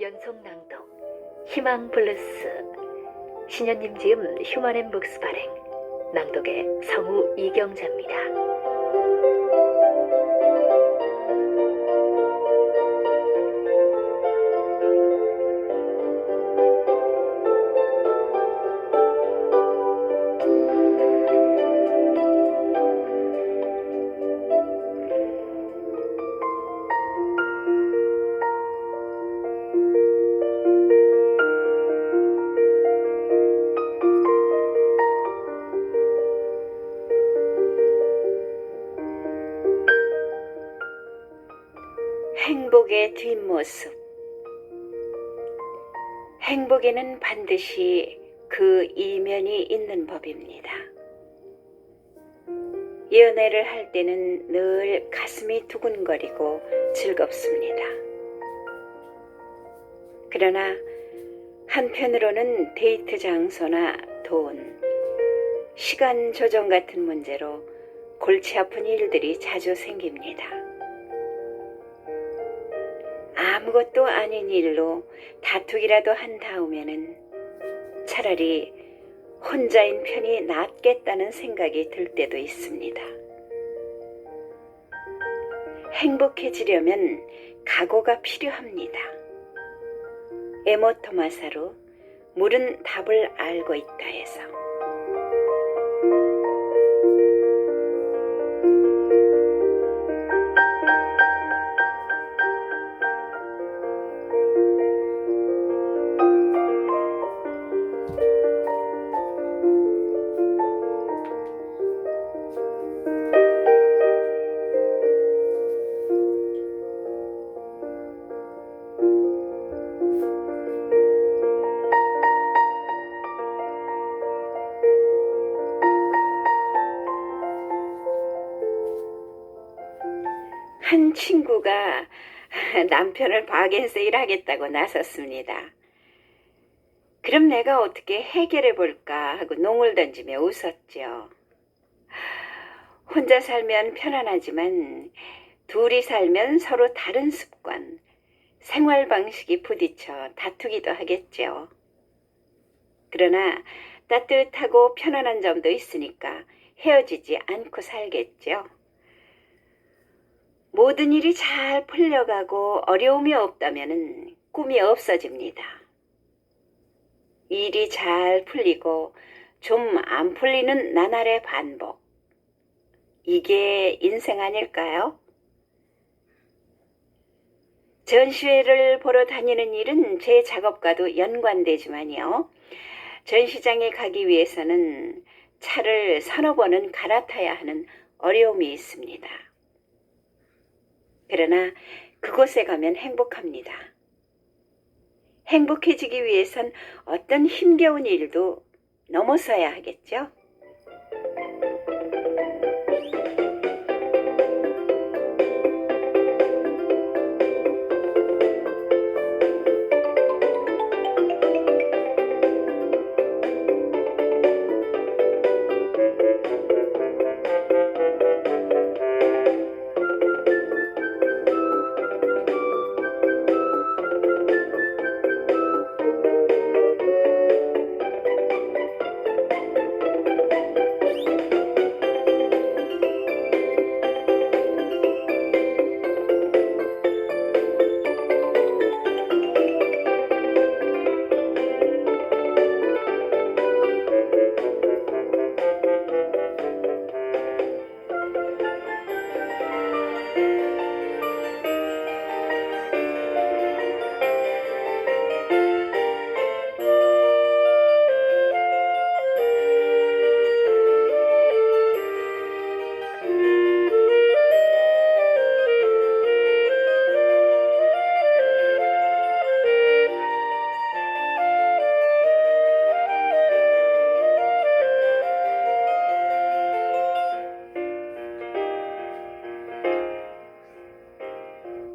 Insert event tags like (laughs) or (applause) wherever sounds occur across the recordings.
연속 낭독 희망 블루스 신현님 지음 휴먼앤북스 발행 낭독의 성우 이경자입니다. 뒷모습. 행복에는 반드시 그 이면이 있는 법입니다. 연애를 할 때는 늘 가슴이 두근거리고 즐겁습니다. 그러나 한편으로는 데이트 장소나 돈, 시간 조정 같은 문제로 골치 아픈 일들이 자주 생깁니다. 아무것도 아닌 일로 다투기라도 한 다음에는 차라리 혼자인 편이 낫겠다는 생각이 들 때도 있습니다. 행복해지려면 각오가 필요합니다. 에모 토마사로 물은 답을 알고 있다 해서. 한 친구가 (laughs) 남편을 바겐세일 하겠다고 나섰습니다. 그럼 내가 어떻게 해결해 볼까 하고 농을 던지며 웃었죠. 혼자 살면 편안하지만 둘이 살면 서로 다른 습관, 생활 방식이 부딪혀 다투기도 하겠죠. 그러나 따뜻하고 편안한 점도 있으니까 헤어지지 않고 살겠죠. 모든 일이 잘 풀려가고 어려움이 없다면 꿈이 없어집니다. 일이 잘 풀리고 좀 안 풀리는 나날의 반복. 이게 인생 아닐까요? 전시회를 보러 다니는 일은 제 작업과도 연관되지만요. 전시장에 가기 위해서는 차를 서너 번은 갈아타야 하는 어려움이 있습니다. 그러나 그곳에 가면 행복합니다. 행복해지기 위해선 어떤 힘겨운 일도 넘어서야 하겠죠?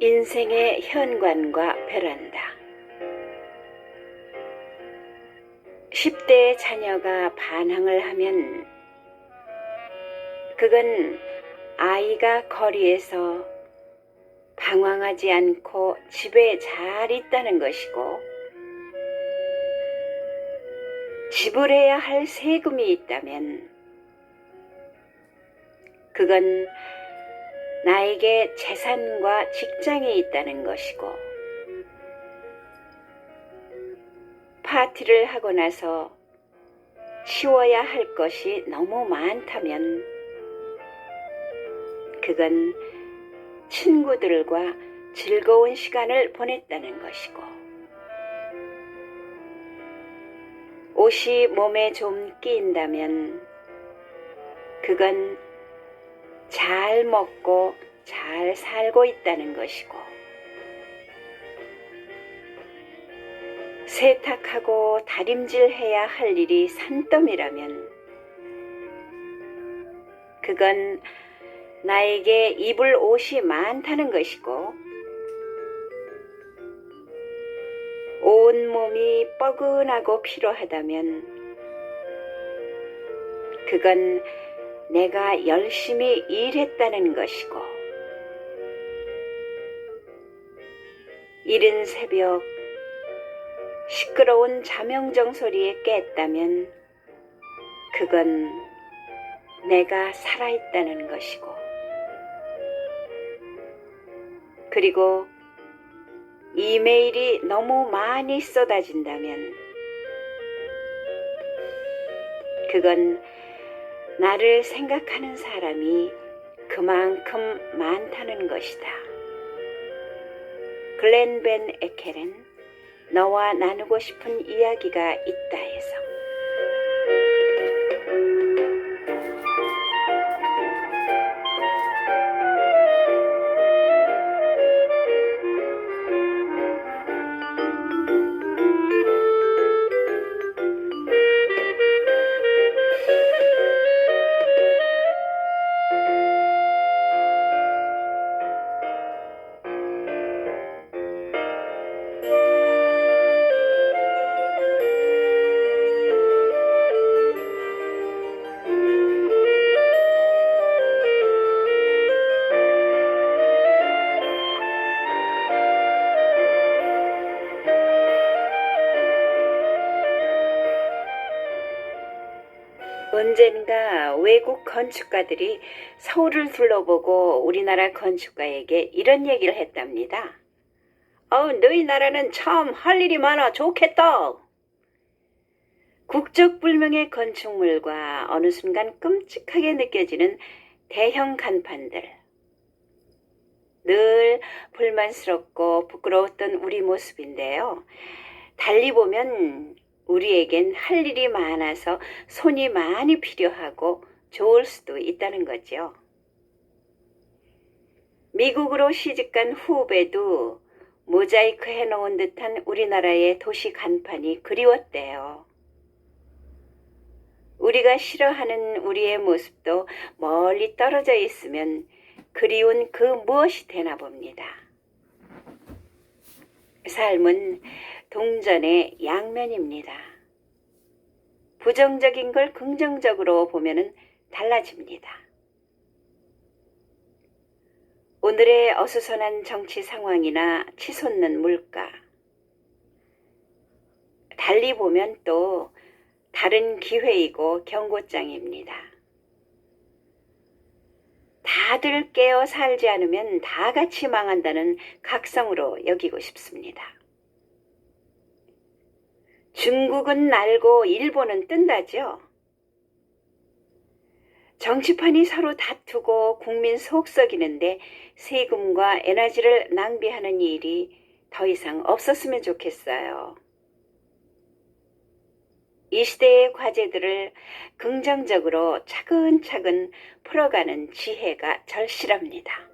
인생의 현관과 베란다. 10대의 자녀가 반항을 하면 그건 아이가 거리에서 방황하지 않고 집에 잘 있다는 것이고, 지불해야 할 세금이 있다면, 그건 나에게 재산과 직장이 있다는 것이고, 파티를 하고 나서 치워야 할 것이 너무 많다면, 그건 친구들과 즐거운 시간을 보냈다는 것이고, 옷이 몸에 좀 끼인다면, 그건 잘 먹고 잘 살고 있다는 것이고, 세탁하고 다림질해야 할 일이 산더미라면, 그건 나에게 입을 옷이 많다는 것이고, 온몸이 뻐근하고 피로하다면, 그건 내가 열심히 일했다는 것이고, 이른 새벽 시끄러운 자명정 소리에 깼다면, 그건 내가 살아있다는 것이고, 그리고 이메일이 너무 많이 쏟아진다면, 그건 나를 생각하는 사람이 그만큼 많다는 것이다. 글렌 벤 에켈은 너와 나누고 싶은 이야기가 있다 해서 언젠가 외국 건축가들이 서울을 둘러보고 우리나라 건축가에게 이런 얘기를 했답니다. 어, 너희 나라는 참 할 일이 많아 좋겠다. 국적불명의 건축물과 어느 순간 끔찍하게 느껴지는 대형 간판들. 늘 불만스럽고 부끄러웠던 우리 모습인데요. 달리 보면 우리에겐 할 일이 많아서 손이 많이 필요하고 좋을 수도 있다는 거죠. 미국으로 시집간 후배도 모자이크 해놓은 듯한 우리나라의 도시 간판이 그리웠대요. 우리가 싫어하는 우리의 모습도 멀리 떨어져 있으면 그리운 그 무엇이 되나 봅니다. 삶은 동전의 양면입니다. 부정적인 걸 긍정적으로 보면 달라집니다. 오늘의 어수선한 정치 상황이나 치솟는 물가, 달리 보면 또 다른 기회이고 경고장입니다. 다들 깨어 살지 않으면 다 같이 망한다는 각성으로 여기고 싶습니다. 중국은 날고 일본은 뜬다죠. 정치판이 서로 다투고 국민 속 썩이는데 세금과 에너지를 낭비하는 일이 더 이상 없었으면 좋겠어요. 이 시대의 과제들을 긍정적으로 차근차근 풀어가는 지혜가 절실합니다.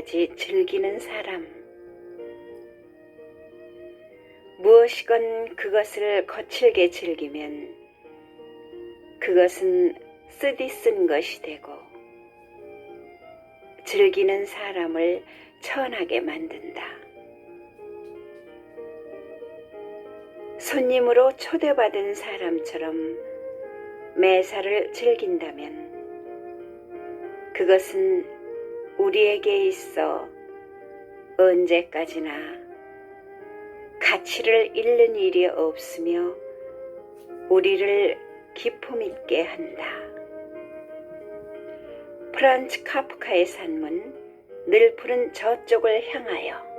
데까지 즐기는 사람. 무엇이건 그것을 거칠게 즐기면 그것은 쓰디 쓴 것이 되고 즐기는 사람을 천하게 만든다. 손님으로 초대받은 사람처럼 매사를 즐긴다면 그것은 우리에게 있어 언제까지나 가치를 잃는 일이 없으며 우리를 기품 있게 한다. 프란츠 카프카의 산문 늘 푸른 저쪽을 향하여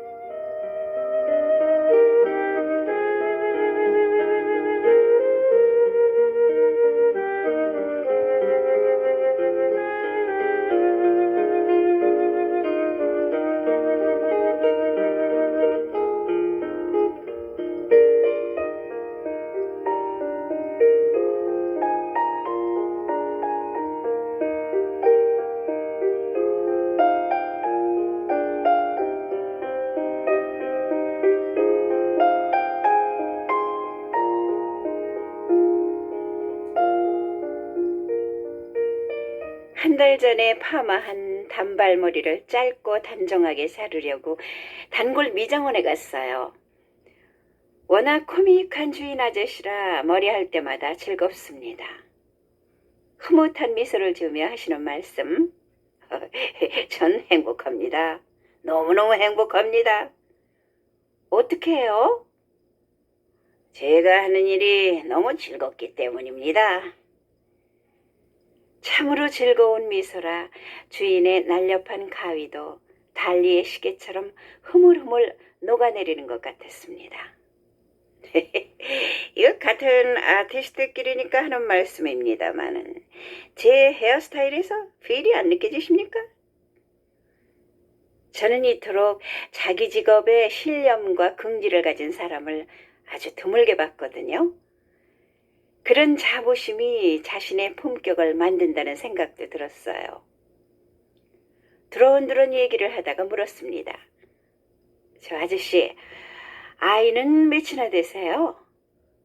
한달 전에 파마한 단발머리를 짧고 단정하게 자르려고 단골 미장원에 갔어요. 워낙 코믹한 주인 아저씨라 머리할 때마다 즐겁습니다. 흐뭇한 미소를 지으며 하시는 말씀. (laughs) 전 행복합니다. 너무너무 행복합니다. 어떻게 해요? 제가 하는 일이 너무 즐겁기 때문입니다. 참으로 즐거운 미소라 주인의 날렵한 가위도 달리의 시계처럼 흐물흐물 녹아내리는 것 같았습니다. (laughs) 이거 같은 아티스트끼리니까 하는 말씀입니다만은 제 헤어스타일에서 필이 안 느껴지십니까? 저는 이토록 자기 직업에 신념과 긍지를 가진 사람을 아주 드물게 봤거든요. 그런 자부심이 자신의 품격을 만든다는 생각도 들었어요. 드론드론 얘기를 하다가 물었습니다. 저 아저씨, 아이는 몇이나 되세요?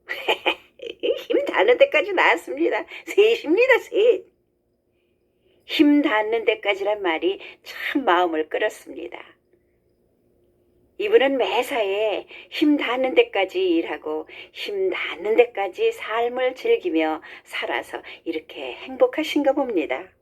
(laughs) 힘 닿는 데까지 나왔습니다. 셋입니다, 셋. 힘 닿는 데까지란 말이 참 마음을 끌었습니다. 이분은 매사에 힘 닿는 데까지 일하고 힘 닿는 데까지 삶을 즐기며 살아서 이렇게 행복하신가 봅니다.